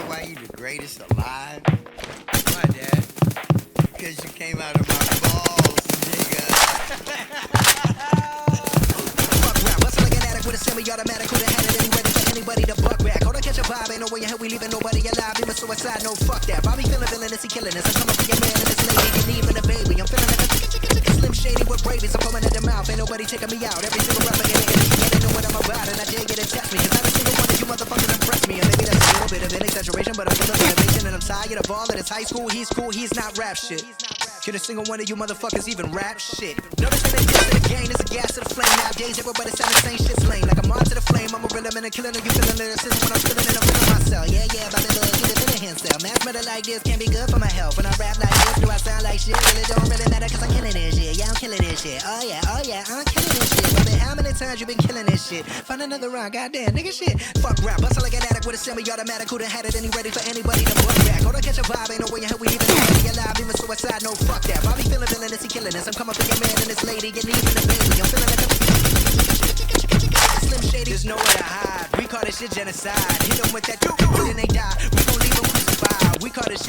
know why you the greatest alive? Why, Dad? Because you came out of my balls, nigga. Fuck rap, bustle like an addict with a semi-automatic. Who'da had it anyway to take anybody to buck back? Hold on, catch a vibe, ain't no way in hell we leaving nobody alive. Even suicide, no fuck that. Bobby feeling villainous, he killing us. I'm coming for your man and this lady, you leaving a baby. I'm feeling like a chicka chicka chicka slim shady with rabies. I'm foaming at the mouth, ain't nobody taking me out. Every single rapper in bit of an exaggeration, but I'm full of innovation, and I'm tired of all of this high school. He's cool, he's not rap shit. Can a single one of you motherfuckers even rap shit? Notice that they diss to the game, it's a gas to the flame. Nowadays, everybody sound the same shit's lame. Like I'm on to the flame, I'm a real man, a killer, and you feeling lyricism when I'm feeling it, murder like this can't be good for my health. When I rap like this, do I sound like shit? Well, it don't really matter, cause I'm killing this shit. Yeah, I'm killing this shit. Oh, yeah, oh, yeah, I'm killing this shit. But how many times you been killing this shit? Find another round, goddamn, nigga shit. Fuck rap, bustle like an addict with a semi-automatic. Who done had it and he ready for anybody to book back? Hold on, catch a vibe, ain't no way in hell we even nobody alive. Even suicide, no fuck that. Bobby feeling villainous, he killing us. I'm coming for your man and this lady, getting even the baby. I'm feeling like a Slim Shady. There's nowhere to hide. We call this shit genocide. Hit them with that doo, then they die.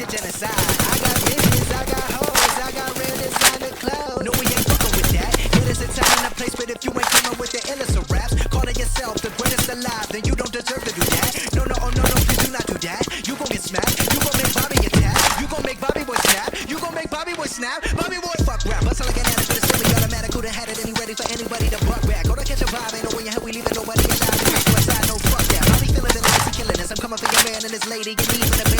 Genocide. I got bitches, I got hoes, I got real designer clothes. No, we ain't fucking with that. It is a time and a place, but if you ain't coming with the illest of raps, calling yourself the greatest alive, then you don't deserve to do that. No, no, oh no, no, please do not do that. You gon' get smacked. You gon' make Bobby attack. You gon' make Bobby boy snap. You gon' make Bobby boy snap. Bobby boy fuck rap. Bustle like an addict with a semi-automatic. Who done had it any ready for anybody to buck back. Go to catch a vibe, ain't no way in hell we leaving nobody alive. Suicide, no fuck that. Feeling villainous, he killing us. I'm coming for your man and this lady, get even a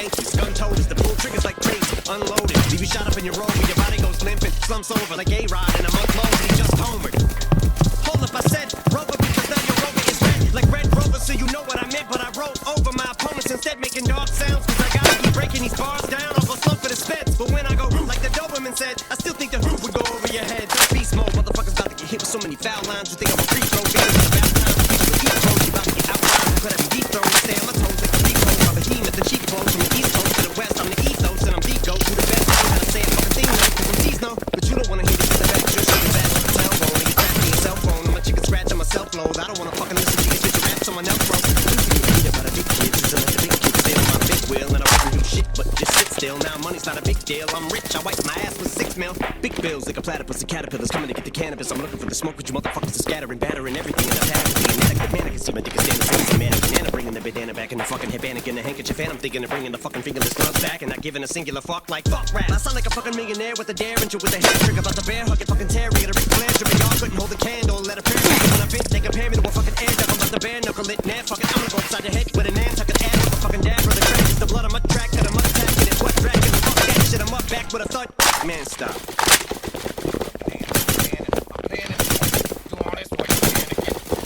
Yankees. Gun toters, the pull triggers like Tracy. Unloaded, leave you shot up in your rover. Your body goes limp and slumps over like A-Rod in a month long. He just homered. Hold up, I said Rover because now your Rover is red like Red Rover, so you know what I meant. But I wrote over my opponents instead, making dark sounds. Cause I gotta keep breaking these bars down. I'll go slow for the speds. But when I go like the Doberman said, I still think the hoop would go over your head. Just beast mode, motherfuckers about to get hit with so many foul lines. You think I'm a free throw? It's about time. About to get outlined. Could I be deep thrown? Stay on my toes money's not a big deal. I'm rich. I wipe my ass with six mil. Big bills like a platypus and caterpillars coming to get the cannabis. I'm looking for the smoke, but you motherfuckers are scattering, battering everything in the path. Being inadequate man, I can see my dick is standing man. Banana bringing the bandana back in the fucking headband and the handkerchief, and I'm thinking of bringing the fucking fingerless gloves back and not giving a singular fuck like fuck rap. I sound like a fucking millionaire with a derringer with a hair trigger about the bear hug fucking terrier. Man, stop.